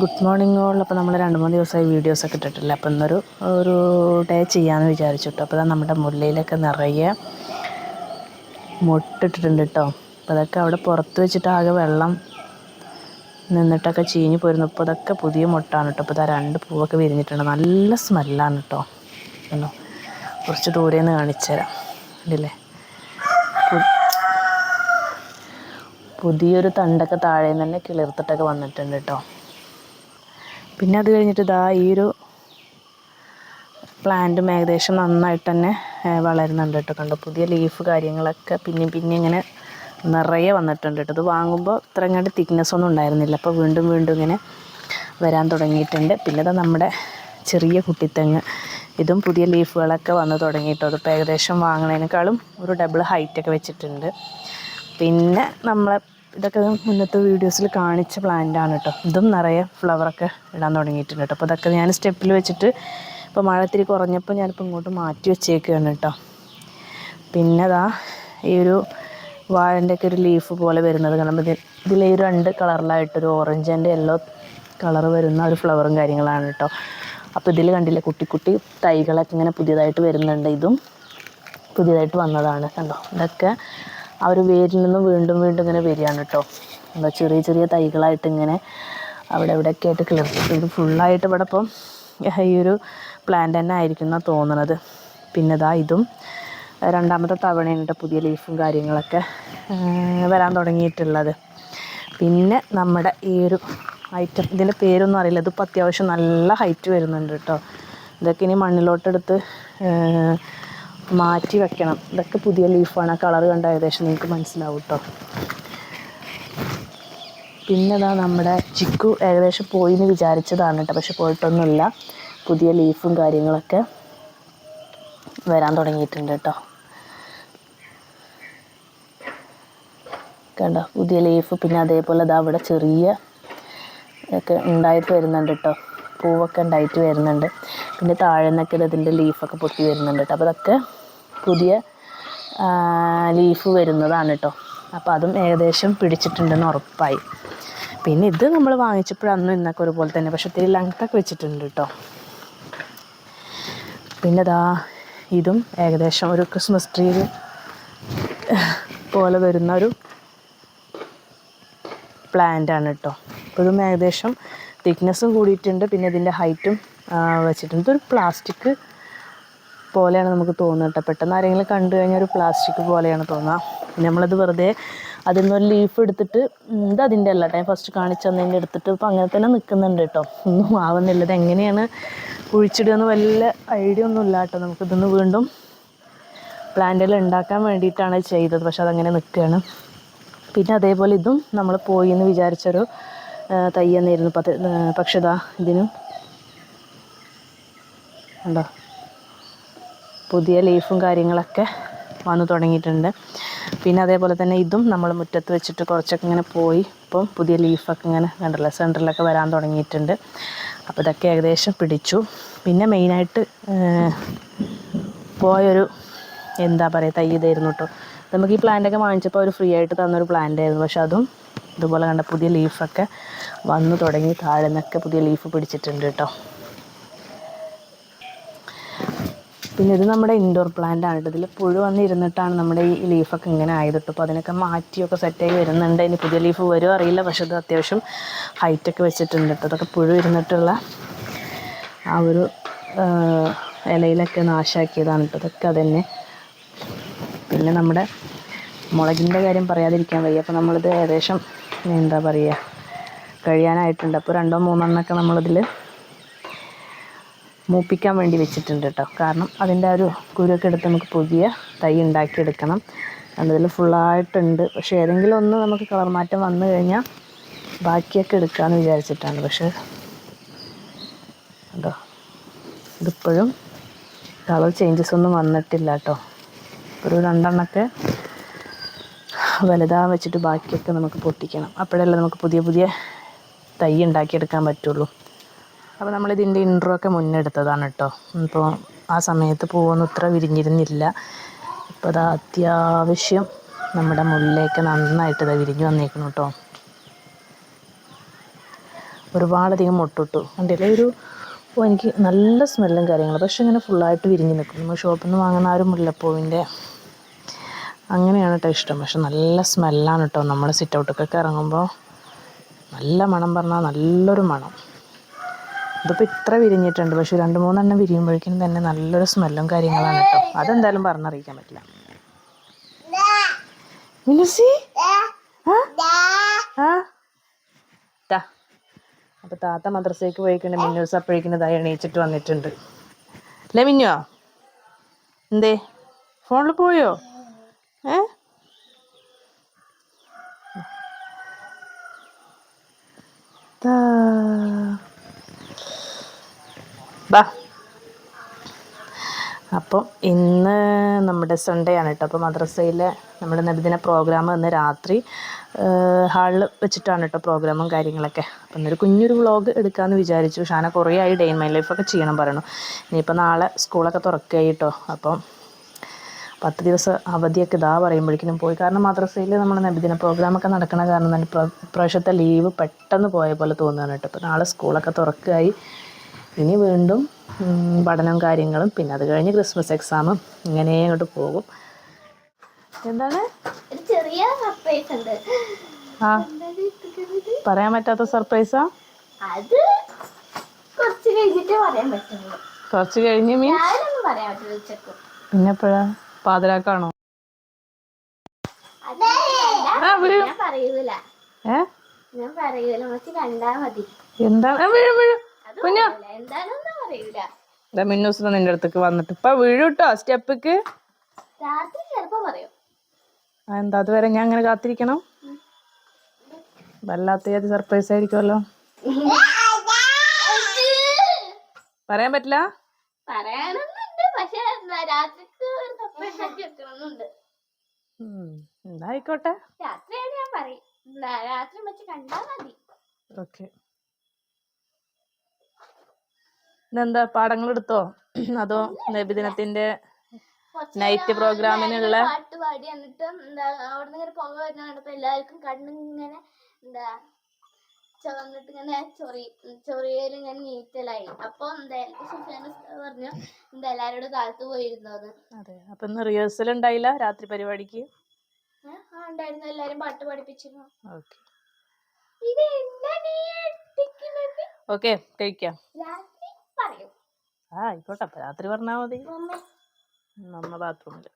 Good morning all അപ്പോൾ നമ്മൾ രണ്ട് മൂന്ന് ദിവസമായി വീഡിയോസൊക്കെ ഇട്ടിട്ടില്ല. അപ്പോൾ ഇന്നൊരു ഒരു ഡേ ചെയ്യാമെന്ന് വിചാരിച്ചിട്ടു. അപ്പോൾ നമ്മുടെ മുല്ലയിലൊക്കെ നിറയെ മുട്ടിട്ടിട്ടുണ്ട് കേട്ടോ അപ്പോൾ അതൊക്കെ അവിടെ പുറത്ത് വെച്ചിട്ട് ആകെ വെള്ളം നിന്നിട്ടൊക്കെ ചീഞ്ഞ് പോയിരുന്നു. ഇപ്പോൾ അതൊക്കെ പുതിയ മുട്ടാണ് കേട്ടോ അപ്പോൾ ഇതാ രണ്ട് പൂവൊക്കെ വിരിഞ്ഞിട്ടുണ്ട്. നല്ല സ്മെല്ലാണ് കേട്ടോ കണ്ടോ കുറച്ച് ദൂരെ നിന്ന് കാണിച്ചു തരാം ഇല്ലേ പുതിയൊരു തണ്ടൊക്കെ താഴെ തന്നെ കിളിർത്തിട്ടൊക്കെ വന്നിട്ടുണ്ട് കേട്ടോ പിന്നെ അത് കഴിഞ്ഞിട്ട് ഇതാ ഈ ഒരു പ്ലാന്റും ഏകദേശം നന്നായിട്ട് തന്നെ വളരുന്നുണ്ട് കേട്ടോ കണ്ടോ പുതിയ ലീഫ് കാര്യങ്ങളൊക്കെ പിന്നെ പിന്നെ ഇങ്ങനെ നിറയെ വന്നിട്ടുണ്ട് കേട്ടോ ഇത് വാങ്ങുമ്പോൾ ഇത്ര ഇങ്ങോട്ട് തിക്നെസ് ഒന്നും ഉണ്ടായിരുന്നില്ല. അപ്പോൾ വീണ്ടും വീണ്ടും ഇങ്ങനെ വരാൻ തുടങ്ങിയിട്ടുണ്ട്. പിന്നെ ഇതാ നമ്മുടെ ചെറിയ കുട്ടിത്തെങ്ങ് ഇതും പുതിയ ലീഫുകളൊക്കെ വന്ന് തുടങ്ങിയിട്ടോ അതിപ്പോൾ ഏകദേശം വാങ്ങുന്നതിനേക്കാളും ഒരു ഡബിൾ ഹൈറ്റൊക്കെ വെച്ചിട്ടുണ്ട്. പിന്നെ നമ്മളെ ഇതൊക്കെ മുന്നത്തെ വീഡിയോസിൽ കാണിച്ച പ്ലാന്റാണ് കേട്ടോ ഇതും നിറയെ ഫ്ലവറൊക്കെ ഇടാൻ തുടങ്ങിയിട്ടുണ്ട് കേട്ടോ അപ്പോൾ ഇതൊക്കെ ഞാൻ സ്റ്റെപ്പിൽ വെച്ചിട്ട് ഇപ്പോൾ മഴ ഇത്തിരി കുറഞ്ഞപ്പോൾ ഞാനിപ്പോൾ ഇങ്ങോട്ട് മാറ്റി വെച്ചേക്കുകയാണ് കേട്ടോ പിന്നെ അതാ ഈ ഒരു വാഴന്റെ ഒക്കെ ഒരു ലീഫ് പോലെ വരുന്നത് കാണുമ്പോൾ ഇതിൽ ഇതിൽ ഈ രണ്ട് കളറിലായിട്ടൊരു ഓറഞ്ച് ആൻഡ് യെല്ലോ കളർ വരുന്ന ഒരു ഫ്ലവറും കാര്യങ്ങളാണ് കേട്ടോ അപ്പോൾ ഇതിൽ കണ്ടില്ലേ കുട്ടി കുട്ടി തൈകളൊക്കെ ഇങ്ങനെ പുതിയതായിട്ട് വരുന്നുണ്ട്. ഇതും പുതിയതായിട്ട് വന്നതാണ് കണ്ടോ? ഇതൊക്കെ ആ ഒരു വേരിൽ നിന്നും വീണ്ടും വീണ്ടും ഇങ്ങനെ വരികയാണ് കേട്ടോ എന്താ ചെറിയ ചെറിയ തൈകളായിട്ട് ഇങ്ങനെ അവിടെ ഇവിടെയൊക്കെ ആയിട്ട് കിളിർത്തിട്ട് ഇത് ഫുള്ളായിട്ട് ഇവിടെ ഇപ്പം ഈ ഒരു പ്ലാന്റ് തന്നെ ആയിരിക്കും എന്നാണ് തോന്നണത്. പിന്നെ ഇതാ ഇതും രണ്ടാമത്തെ തവണയാണ് പുതിയ ലീഫും കാര്യങ്ങളൊക്കെ വരാൻ തുടങ്ങിയിട്ടുള്ളത്. പിന്നെ നമ്മുടെ ഈ ഒരു ഐറ്റം ഇതിന്റെ പേരൊന്നും അറിയില്ല. ഇതിപ്പോൾ അത്യാവശ്യം നല്ല ഹൈറ്റ് വരുന്നുണ്ട് കേട്ടോ ഇതൊക്കെ ഇനി മണ്ണിലോട്ടെടുത്ത് മാറ്റി വെക്കണം. ഇതൊക്കെ പുതിയ ലീഫാണ്. കളർ കണ്ട ഏകദേശം നിങ്ങൾക്ക് മനസ്സിലാവും കേട്ടോ പിന്നെ ഇതാ നമ്മുടെ ചിക്കു ഏകദേശം പോയി എന്ന് വിചാരിച്ചതാണ് കേട്ടോ പക്ഷെ പോയിട്ടൊന്നുമില്ല. പുതിയ ലീഫും കാര്യങ്ങളൊക്കെ വരാൻ തുടങ്ങിയിട്ടുണ്ട് കേട്ടോ കണ്ടോ? പുതിയ ലീഫ് പിന്നെ അതേപോലെ ഇതാ അവിടെ ചെറിയ ഒക്കെ ഉണ്ടായിട്ട് വരുന്നുണ്ട് കേട്ടോ പൂവൊക്കെ ഉണ്ടായിട്ട് വരുന്നുണ്ട്. പിന്നെ താഴെ നിന്നൊക്കെ ഇതിന്റെ ലീഫൊക്കെ പൊട്ടി വരുന്നുണ്ട് കേട്ടോ അപ്പോൾ അതൊക്കെ പുതിയ ലീഫ് വരുന്നതാണ് കേട്ടോ അപ്പോൾ അതും ഏകദേശം പിടിച്ചിട്ടുണ്ടെന്ന് ഉറപ്പായി. പിന്നെ ഇത് നമ്മൾ വാങ്ങിച്ചപ്പോൾ അന്നും ഇന്നൊക്കെ ഒരുപോലെ തന്നെ പക്ഷെ ഒത്തിരി ലെങ്ത്തൊക്കെ വെച്ചിട്ടുണ്ട് കേട്ടോ പിന്നെ ഇതാ ഇതും ഏകദേശം ഒരു ക്രിസ്മസ് ട്രീ പോലെ വരുന്ന ഒരു പ്ലാന്റ് ആണ് കേട്ടോ അപ്പോൾ ഇതും ഏകദേശം തിക്നെസ്സും കൂടിയിട്ടുണ്ട് പിന്നെ ഇതിന്റെ ഹൈറ്റും വെച്ചിട്ടുണ്ട്. ഒരു പ്ലാസ്റ്റിക് പോലെയാണ് നമുക്ക് തോന്നുന്നത് കേട്ടോ. പെട്ടെന്ന് ആരെങ്കിലും കണ്ടു കഴിഞ്ഞാൽ ഒരു പ്ലാസ്റ്റിക് പോലെയാണ് തോന്നുക. നമ്മളത് വെറുതെ അതിൽ നിന്നൊരു ലീഫ് എടുത്തിട്ട് ഇത് അതിന്റെ അല്ല ടൈം ഫസ്റ്റ് കാണിച്ചു തന്നതിന്റെ എടുത്തിട്ട് ഇപ്പം അങ്ങനെ തന്നെ നിൽക്കുന്നുണ്ട് കേട്ടോ. ഒന്നും ആവുന്നില്ല. ഇത് എങ്ങനെയാണ് കുഴിച്ചിടുക എന്ന് വലിയ ഐഡിയ ഒന്നും ഇല്ല കേട്ടോ. നമുക്കിതൊന്ന് വീണ്ടും പ്ലാന്റിൽ ഉണ്ടാക്കാൻ വേണ്ടിയിട്ടാണ് ചെയ്തത്. പക്ഷെ അതങ്ങനെ നിൽക്കുകയാണ് പിന്നെ അതേപോലെ ഇതും നമ്മൾ പോയി എന്ന് വിചാരിച്ചൊരു തയ്യെന്നായിരുന്നു പക്ഷെ ഇതാ ഇതിനും ഉണ്ടോ പുതിയ ലീഫും കാര്യങ്ങളൊക്കെ വന്നു തുടങ്ങിയിട്ടുണ്ട്. പിന്നെ അതേപോലെ തന്നെ ഇതും നമ്മൾ മുറ്റത്ത് വെച്ചിട്ട് കുറച്ചൊക്കെ ഇങ്ങനെ പോയി ഇപ്പം പുതിയ ലീഫൊക്കെ ഇങ്ങനെ കണ്ടല്ലോ സെന്ററിലൊക്കെ വരാൻ തുടങ്ങിയിട്ടുണ്ട്. അപ്പോൾ ഇതൊക്കെ ഏകദേശം പിടിച്ചു. പിന്നെ മെയിനായിട്ട് പോയൊരു എന്താ പറയുക തൈ ഇതായിരുന്നു കേട്ടോ. നമുക്ക് ഈ പ്ലാന്റൊക്കെ വാങ്ങിച്ചപ്പോൾ അവർ ഫ്രീ ആയിട്ട് തന്നൊരു പ്ലാന്റായിരുന്നു. പക്ഷെ അതും ഇതുപോലെ കണ്ട പുതിയ ലീഫൊക്കെ വന്നു തുടങ്ങി. താഴെ നിന്നൊക്കെ പുതിയ ലീഫ് പിടിച്ചിട്ടുണ്ട് കേട്ടോ. പിന്നെ ഇത് നമ്മുടെ ഇൻഡോർ പ്ലാന്റ് ആണ് ഇതിൽ പുഴു വന്നിരുന്നിട്ടാണ് നമ്മുടെ ഈ ലീഫൊക്കെ ഇങ്ങനെ ആയത് അപ്പോൾ അതിനൊക്കെ മാറ്റിയൊക്കെ സെറ്റായി വരുന്നുണ്ട്. ഇനി പുതിയ ലീഫ് വരുമോ അറിയില്ല. പക്ഷെ ഇത് അത്യാവശ്യം ഹൈറ്റൊക്കെ വെച്ചിട്ടുണ്ട് കേട്ടോ. അതൊക്കെ പുഴു ഇരുന്നിട്ടുള്ള ആ ഒരു ഇലയിലൊക്കെ നാശാക്കിയതാണ് കേട്ടോ. അതൊക്കെ അതന്നെ. പിന്നെ നമ്മുടെ മുളകിന്റെ കാര്യം പറയാതിരിക്കാൻ വയ്യ. അപ്പോൾ നമ്മളിത് ഏകദേശം എന്താ പറയുക കഴിയാനായിട്ടുണ്ട്. അപ്പോൾ രണ്ടോ മൂന്നെണ്ണമൊക്കെ നമ്മളിതിൽ മൂപ്പിക്കാൻ വേണ്ടി വെച്ചിട്ടുണ്ട് കേട്ടോ കാരണം അതിന്റെ ആ ഒരു കുരുവൊക്കെ എടുത്ത് നമുക്ക് പുതിയ തൈ ഉണ്ടാക്കിയെടുക്കണം. അതിൽ ഫുള്ളായിട്ടുണ്ട്. പക്ഷേ ഏതെങ്കിലും ഒന്ന് നമുക്ക് കളർ മാറ്റം വന്നു കഴിഞ്ഞാൽ ബാക്കിയൊക്കെ എടുക്കാമെന്ന് വിചാരിച്ചിട്ടാണ്. പക്ഷേ കേട്ടോ ഇതിപ്പോഴും കളർ ചേഞ്ചസ് ഒന്നും വന്നിട്ടില്ല കേട്ടോ ഒരു രണ്ടെണ്ണമൊക്കെ വലുതാ വെച്ചിട്ട് ബാക്കിയൊക്കെ നമുക്ക് പൊട്ടിക്കണം. അപ്പോഴല്ലേ നമുക്ക് പുതിയ പുതിയ തൈ ഉണ്ടാക്കിയെടുക്കാൻ പറ്റുള്ളൂ. അപ്പോൾ നമ്മളിതിന്റെ ഇൻട്രോ ഒക്കെ മുന്നെടുത്തതാണ് കേട്ടോ ഇപ്പോൾ ആ സമയത്ത് പൂവൊന്നും ഇത്ര വിരിഞ്ഞിരുന്നില്ല. ഇപ്പോൾ അത് അത്യാവശ്യം നമ്മുടെ മുള്ളിലേക്ക് നന്നായിട്ട് ഇതാ വിരിഞ്ഞു വന്നേക്കണം കേട്ടോ ഒരുപാടധികം മുട്ടിട്ടു. കണ്ടില്ലേ? ഒരു ഓ എനിക്ക് നല്ല സ്മെല്ലും കാര്യങ്ങളും. പക്ഷെ ഇങ്ങനെ ഫുള്ളായിട്ട് വിരിഞ്ഞ് നിൽക്കും നമ്മൾ ഷോപ്പിൽ നിന്ന് വാങ്ങുന്ന ആ ഒരു മുല്ലപ്പൂവിന്റെ അങ്ങനെയാണ് കേട്ടോ ഇഷ്ടം. പക്ഷെ നല്ല സ്മെല്ലാണ് കേട്ടോ നമ്മൾ സിറ്റ് ഔട്ടൊക്കെ ഇറങ്ങുമ്പോൾ നല്ല മണം പറഞ്ഞാൽ നല്ലൊരു മണം. ഇതിപ്പോൾ ഇത്ര വിരിഞ്ഞിട്ടുണ്ട്. പക്ഷെ രണ്ട് മൂന്നെണ്ണം വിരിയുമ്പോഴേക്കും തന്നെ നല്ലൊരു സ്മെല്ലും കാര്യങ്ങളാണ് കേട്ടോ. അതെന്തായാലും പറഞ്ഞറിയിക്കാൻ പറ്റില്ല. മിനുസി? അപ്പോൾ താത്ത മദ്രസയ്ക്ക് പോയിക്കൊണ്ട് മിന്നൂസ് അപ്പോഴേക്കും ഇതായി എണീച്ചിട്ട് വന്നിട്ടുണ്ട്. അല്ലേ മിന്നോ എന്തേ? ഫോണിൽ പോയോ? അപ്പം ഇന്ന് നമ്മുടെ സൺഡേ ആണ് കേട്ടോ അപ്പോൾ മദ്രസയിലെ നമ്മുടെ നബിദിന പ്രോഗ്രാം ഇന്ന് രാത്രി ഹാളിൽ വെച്ചിട്ടാണ് കേട്ടോ പ്രോഗ്രാമും കാര്യങ്ങളൊക്കെ. അപ്പം ഇന്നൊരു കുഞ്ഞൊരു വ്ളോഗ് എടുക്കാമെന്ന് വിചാരിച്ചു. ഷാന കുറേ ആയി ഡേ ഇൻ മൈ ലൈഫൊക്കെ ചെയ്യണം പറയണു. ഇനിയിപ്പോൾ നാളെ സ്കൂളൊക്കെ തുറക്കുകയായി കേട്ടോ അപ്പം പത്ത് ദിവസം അവധിയൊക്കെ ഇതാ പറയുമ്പോഴേക്കും പോയി. കാരണം മദ്രസയിൽ നമ്മുടെ നബിദിന പ്രോഗ്രാമൊക്കെ നടക്കണ കാരണം തന്നെ പ്രാവശ്യത്തെ ലീവ് പെട്ടെന്ന് പോയ പോലെ തോന്നുകയാണ് കേട്ടോ അപ്പോൾ നാളെ സ്കൂളൊക്കെ തുറക്കുകയായി ഇനി വീണ്ടും ഉം, പഠനവും കാര്യങ്ങളും പിന്നെ അത് കഴിഞ്ഞ് ക്രിസ്മസ് എക്സാമും ഇങ്ങനെ അങ്ങോട്ട് പോകും. എന്താണ്? ചെറിയ സർപ്രൈസ് ഉണ്ട്. ആ. പറയാൻ പറ്റാത്ത സർപ്രൈസാ അത് കുറച്ച് കഴിഞ്ഞിട്ട് പറയാൻ പറ്റുള്ളൂ. കുറച്ച് കഴിഞ്ഞ് മീൻ ഞാനൊന്നും പറയാൻ ഉച്ചയ്ക്ക്. പിന്നെ എപ്പോഴാ? പാതിരാക്കാണോ? എന്താണ് വീഴും. വീഴും അത് എന്താണെന്ന് മിന്നൂസ് നിന്റെ അടുത്തേക്ക് വന്നിട്ട്. ഇപ്പൊ വീഴും കേട്ടോ സ്റ്റെപ്പിക്ക് എന്താ അതുവരെ ഞാൻ അങ്ങനെ കാത്തിരിക്കണം? വല്ലാത്ത ഏത് സർപ്രൈസ് ആയിരിക്കുമല്ലോ പറയാൻ പറ്റില്ല? എന്തായിക്കോട്ടെ രാത്രി ഞാൻ പറയും. രാത്രി വെച്ച് കണ്ടാ മതി. ഓക്കെ. ഇതെന്താ പാടങ്ങൾ എടുത്തോ അതോ നബിദിനത്തിന്റെ നൈറ്റ് പ്രോഗ്രാമിനുള്ള പാട്ട് പാടി എന്നിട്ട് എന്താ അവിടെ ഇങ്ങനെ പുക വരുന്ന കണ്ടപ്പോ എല്ലാവർക്കും കണ്ണിങ്ങനെ എന്താ ചുവന്നിട്ട് ഇങ്ങനെ ചൊറി ചൊറിയൽ ഇങ്ങനെ നീറ്റലായി. അപ്പൊ എന്തായാലും ഉസ്താദ് പറഞ്ഞു എന്താ എല്ലാരോടും താഴത്ത് പോയിരുന്നോന്ന് അതെ അപ്പൊ ഇന്ന് റിഹേഴ്സൽ ഉണ്ടായില്ല രാത്രി പരിപാടിക്ക്? ആ ഉണ്ടായിരുന്നു. എല്ലാരും പാട്ട് പഠിപ്പിച്ചിരുന്നു. ഓക്കെ. എന്താ ഓക്കെ കഴിക്കാം. ആ ആയിക്കോട്ടെ രാത്രി പറഞ്ഞാ മതി. നമ്മ ബാത്റൂമിൽ.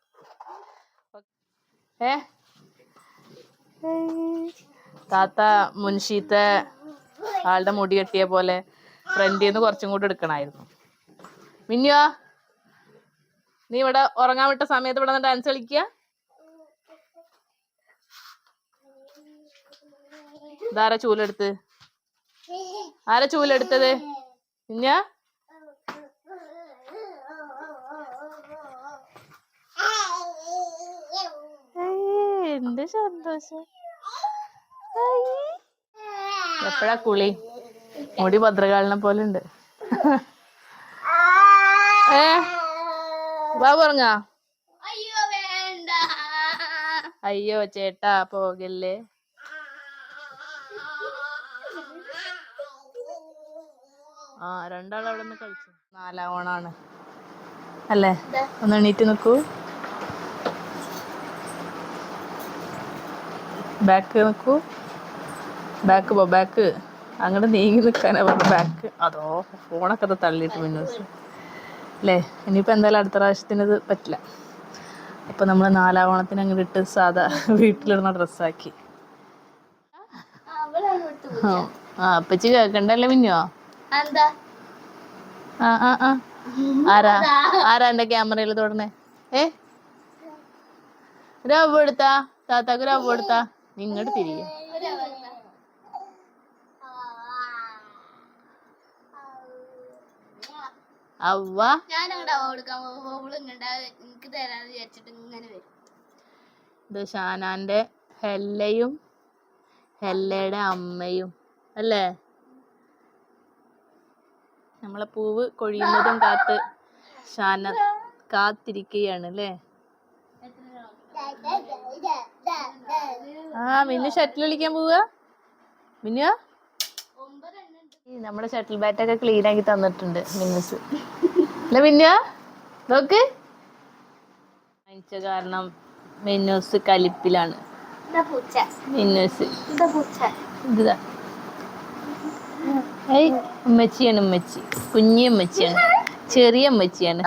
ഏ? താത്ത മുൻഷീത്തെ ആളുടെ മുടി കെട്ടിയ പോലെ ഫ്രണ്ടിൽ നിന്ന് കുറച്ചും കൂടി എടുക്കണമായിരുന്നു മിന്നുവാ നീ ഇവിടെ ഉറങ്ങാൻ വിട്ട സമയത്ത് ഇവിടെ ഡാൻസ് കളിക്കുക. ഇതാരാ ചൂലെടുത്ത്? ആരാ ചൂലെടുത്തത്? മിന്ന എന്ത് സന്തോഷം. എപ്പോഴാ കുളി? മുടി ഭദ്രകാളിനെ പോലെ ഉണ്ട് ഏ? വാ പറഞ്ഞ. അയ്യോ ചേട്ടാ പോകല്ലേ. ആ രണ്ടാളവിടെ അവിടെ നിന്ന് കളിച്ചു. നാലാം ഓണാണ് അല്ലേ? ഒന്ന് എണീറ്റ് നിൽക്കൂ. ബാക്ക് നിൽക്കൂ ബാക്ക് പോ ബാക്ക് അങ്ങോട്ട് നീങ്ങി നിൽക്കാനാ പറഞ്ഞു ബാക്ക് അതോ ഫോണൊക്കെ അത് തള്ളിയിട്ട് മിന്നൂസ് അല്ലേ ഇനിയിപ്പോൾ എന്തായാലും അടുത്ത പ്രാവശ്യത്തിന് ഇത് പറ്റില്ല. അപ്പോൾ നമ്മൾ നാലാവണത്തിന് അങ്ങനെ അങ്ങോട്ട് ഇട്ട് സാധാ വീട്ടിലിടുന്ന ഡ്രസ്സാക്കി ആ അപ്പച്ചി കേൾക്കണ്ടല്ലേ മിന്നോ ആ ആ ആ. ആരാ? ആരാ എന്റെ ക്യാമറയിൽ തൊടണേ ഏ? രവ് എടുത്താ? താത്താക്ക് രവ് എടുത്താ നിങ്ങോട്ട് തിരികെ അവ്വ. ഇത് ഷാനാന്റെ ഹെല്ലയും ഹെല്ലയുടെ അമ്മയും അല്ലേ? നമ്മളെ പൂവ് കൊഴിയുന്നതും കാത്ത് ഷാന കാത്തിരിക്കുകയാണ് അല്ലേ? ആ മിന്നു ഷട്ടിൽ കളിക്കാൻ പോവുക മിന്നു? നമ്മുടെ ഷട്ടിൽ ബാറ്റ് ഒക്കെ ക്ലീൻ ആക്കി തന്നിട്ടുണ്ട് മിന്നസ്. അല്ല മിന്നു? നോക്ക്. വാങ്ങിച്ച കാരണം മിന്നോസ് കലിപ്പിലാണ്. മിന്നൂസ്. ഇതാ പൂച്ച. ഇതാ. ഏയ് ഉമ്മച്ചിയാണ് ഉമ്മച്ചി. കുഞ്ഞി ഉമ്മച്ചിയാണ്. ചെറിയ ഉമ്മച്ചിയാണ്.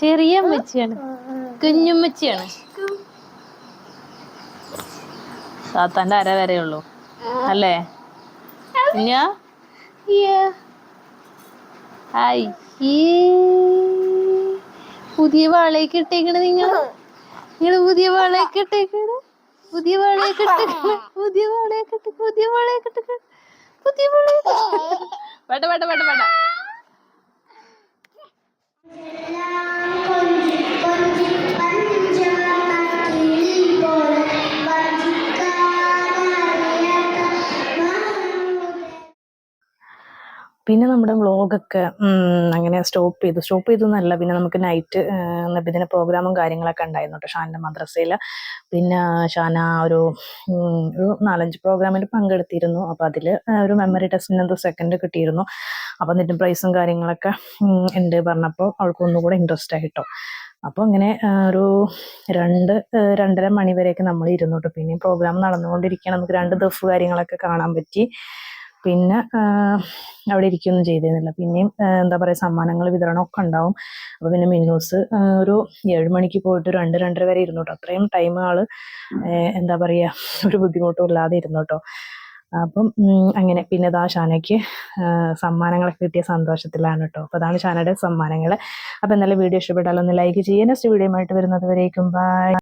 ചെറിയ ഉമ്മച്ചിയാണ്. കുഞ്ഞുമ്മച്ചിയാണ്. താത്താന്റെ അര വരെ ഉള്ളൂ. അല്ലേ? കുഞ്ഞാ പുതിയ വാളയൊക്കെ ഇട്ടേക്കണ് നിങ്ങൾ. നിങ്ങൾ പുതിയ വാളയൊക്കെ ഇട്ടേക്കണ്. പുതിയ വാളയൊക്കെ ഇട്ടേക്കണ്. പുതിയ വാളയൊക്കെ പുതിയ വാളയൊക്കെ ഇട്ടേക്കണ്. പുതിയ വാളയൊക്കെ വേണ്ട വേണ്ട വേണ്ട വേണ്ട. പിന്നെ നമ്മുടെ വ്ളോഗൊക്കെ അങ്ങനെ സ്റ്റോപ്പ് ചെയ്തു. സ്റ്റോപ്പ് ചെയ്തു എന്നല്ല പിന്നെ നമുക്ക് നൈറ്റ് നബിദിന പ്രോഗ്രാമും കാര്യങ്ങളൊക്കെ ഉണ്ടായിരുന്നു കേട്ടോ ഷാന്റെ മദ്രസയിൽ പിന്നെ ഷാന ഒരു ഒരു നാലഞ്ച് പ്രോഗ്രാമിൽ പങ്കെടുത്തിരുന്നു. അപ്പോൾ അതിൽ ഒരു മെമ്മറി ടെസ്റ്റിന് എന്തോ സെക്കൻഡ് കിട്ടിയിരുന്നു. അപ്പോൾ എന്നിട്ട് പ്രൈസും കാര്യങ്ങളൊക്കെ ഉണ്ട് പറഞ്ഞപ്പോൾ അവൾക്ക് ഒന്നുകൂടെ ഇൻട്രസ്റ്റ് ആയിട്ടോ അപ്പോൾ അങ്ങനെ ഒരു രണ്ട് രണ്ടര മണി വരെയൊക്കെ നമ്മൾ ഇരുന്നു കേട്ടോ പിന്നെ പ്രോഗ്രാം നടന്നുകൊണ്ടിരിക്കുകയാണ്. നമുക്ക് രണ്ട് ദഫ് കാര്യങ്ങളൊക്കെ കാണാൻ പറ്റി. പിന്നെ അവിടെ ഇരിക്കുകയൊന്നും ചെയ്തിരുന്നില്ല. പിന്നെയും എന്താ പറയുക സമ്മാനങ്ങൾ വിതരണമൊക്കെ ഉണ്ടാവും. അപ്പോൾ പിന്നെ മിന്നൂസ് ഒരു ഏഴ് മണിക്ക് പോയിട്ട് രണ്ട് രണ്ടര വരെ ഇരുന്നു കേട്ടോ. അത്രയും ടൈം ആൾ എന്താ പറയുക ഒരു ബുദ്ധിമുട്ടും ഇല്ലാതെ ഇരുന്നു കേട്ടോ. അപ്പം അങ്ങനെ പിന്നെ ഇതാ ഷാനയ്ക്ക് സമ്മാനങ്ങളൊക്കെ കിട്ടിയ സന്തോഷത്തിലാണ് കേട്ടോ. അപ്പോൾ അതാണ് ഷാനയുടെ സമ്മാനങ്ങൾ അപ്പോൾ എന്നാലും വീഡിയോ ഇഷ്ടപ്പെട്ടാലൊന്ന് ലൈക്ക് ചെയ്യുക. നെക്സ്റ്റ് വീഡിയോ ആയിട്ട് വരുന്നത് വരേക്കും. ബൈ